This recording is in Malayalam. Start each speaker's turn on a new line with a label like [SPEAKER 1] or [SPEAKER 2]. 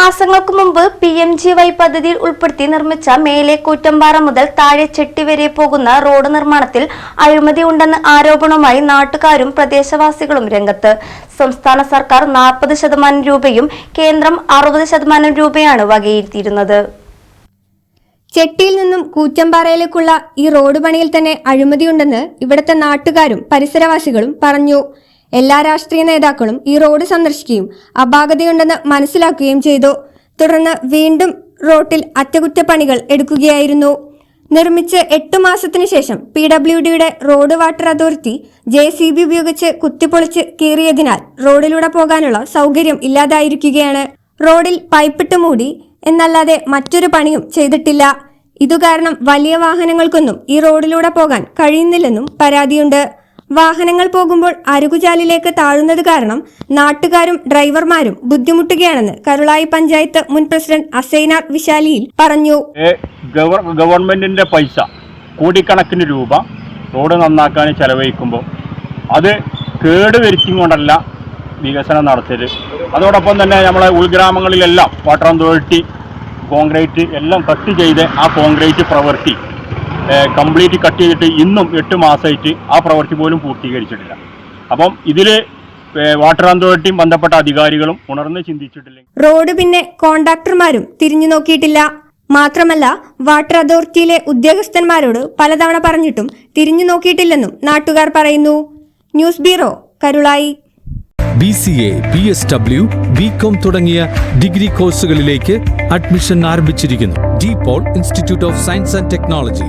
[SPEAKER 1] മാസങ്ങൾക്ക് മുമ്പ് പി എം ജി വൈ പദ്ധതിയിൽ ഉൾപ്പെടുത്തി നിർമ്മിച്ച മേലെ കൂറ്റമ്പാറ മുതൽ താഴെ ചെട്ടി വരെ പോകുന്ന റോഡ് നിർമ്മാണത്തിൽ അഴിമതി ഉണ്ടെന്ന ആരോപണവുമായി നാട്ടുകാരും പ്രദേശവാസികളും രംഗത്ത്. സംസ്ഥാന സർക്കാർ നാൽപ്പത് ശതമാനം രൂപയും കേന്ദ്രം അറുപത് ശതമാനം രൂപയാണ് വകയിരുത്തിയിരുന്നത്.
[SPEAKER 2] ചെട്ടിയിൽ നിന്നും കൂറ്റമ്പാറയിലേക്കുള്ള ഈ റോഡ് പണിയിൽ തന്നെ അഴിമതിയുണ്ടെന്ന് ഇവിടുത്തെ നാട്ടുകാരും പരിസരവാസികളും പറഞ്ഞു. എല്ലാ രാഷ്ട്രീയ നേതാക്കളും ഈ റോഡ് സന്ദർശിക്കുകയും അപാകതയുണ്ടെന്ന് മനസ്സിലാക്കുകയും ചെയ്തു. തുടർന്ന് വീണ്ടും റോട്ടിൽ അറ്റകുറ്റപ്പണികൾ എടുക്കുകയായിരുന്നു. നിർമ്മിച്ച് എട്ടു മാസത്തിനു ശേഷം പി ഡബ്ല്യു ഡിയുടെ road water authority J C B ഉപയോഗിച്ച് കുത്തിപ്പൊളിച്ച് കീറിയതിനാൽ റോഡിലൂടെ പോകാനുള്ള സൗകര്യം ഇല്ലാതായിരിക്കുകയാണ്. റോഡിൽ പൈപ്പിട്ട് മൂടി എന്നല്ലാതെ മറ്റൊരു പണിയും ചെയ്തിട്ടില്ല. ഇതുകാരണം വലിയ വാഹനങ്ങൾക്കൊന്നും ഈ റോഡിലൂടെ പോകാൻ കഴിയുന്നില്ലെന്നും പരാതിയുണ്ട്. വാഹനങ്ങൾ പോകുമ്പോൾ അരുകുചാലിലേക്ക് താഴുന്നത് കാരണം നാട്ടുകാരും ഡ്രൈവർമാരും ബുദ്ധിമുട്ടുകയാണെന്ന് കരുളായി പഞ്ചായത്ത് മുൻ പ്രസിഡന്റ് അസൈനാർ വിശാലിയിൽ പറഞ്ഞു.
[SPEAKER 3] ഗവൺമെന്റിന്റെ പൈസ കോടിക്കണക്കിന് രൂപ റോഡ് നന്നാക്കാൻ ചെലവഴിക്കുമ്പോൾ അത് കേടുവരുത്തി കൊണ്ടല്ല വികസനം നടത്തരുത് അതോടൊപ്പം തന്നെ നമ്മളെ ഉൾഗ്രാമങ്ങളിലെല്ലാം വാട്ടർ അതോറിറ്റി കോൺക്രീറ്റ് എല്ലാം കട്ട് ചെയ്ത് ആ കോൺക്രീറ്റ് പ്രവൃത്തി കംപ്ലീറ്റ് കട്ട് ചെയ്തിട്ട് ഇന്നും എട്ട് മാസമായിട്ട് ആ പ്രവൃത്തി പോലും പൂർത്തീകരിച്ചിട്ടില്ല. അപ്പം ഇതിൽ വാട്ടർ അതോറിറ്റിയും ബന്ധപ്പെട്ട അധികാരികളും ഉണർന്ന് ചിന്തിച്ചിട്ടില്ല
[SPEAKER 2] റോഡ് പിന്നെ കോൺട്രാക്ടർമാരും തിരിഞ്ഞു നോക്കിയിട്ടില്ല. മാത്രമല്ല വാട്ടർ അതോറിറ്റിയിലെ ഉദ്യോഗസ്ഥന്മാരോട് പലതവണ പറഞ്ഞിട്ടും തിരിഞ്ഞു നോക്കിയിട്ടില്ലെന്നും നാട്ടുകാർ പറയുന്നു. News bureau Karulai.
[SPEAKER 4] B C A B S W B com തുടങ്ങിയ ഡിഗ്രി കോഴ്സുകളിലേക്ക് അഡ്മിഷൻ ആരംഭിച്ചിരിക്കുന്നു. D Paul institute of science and technology.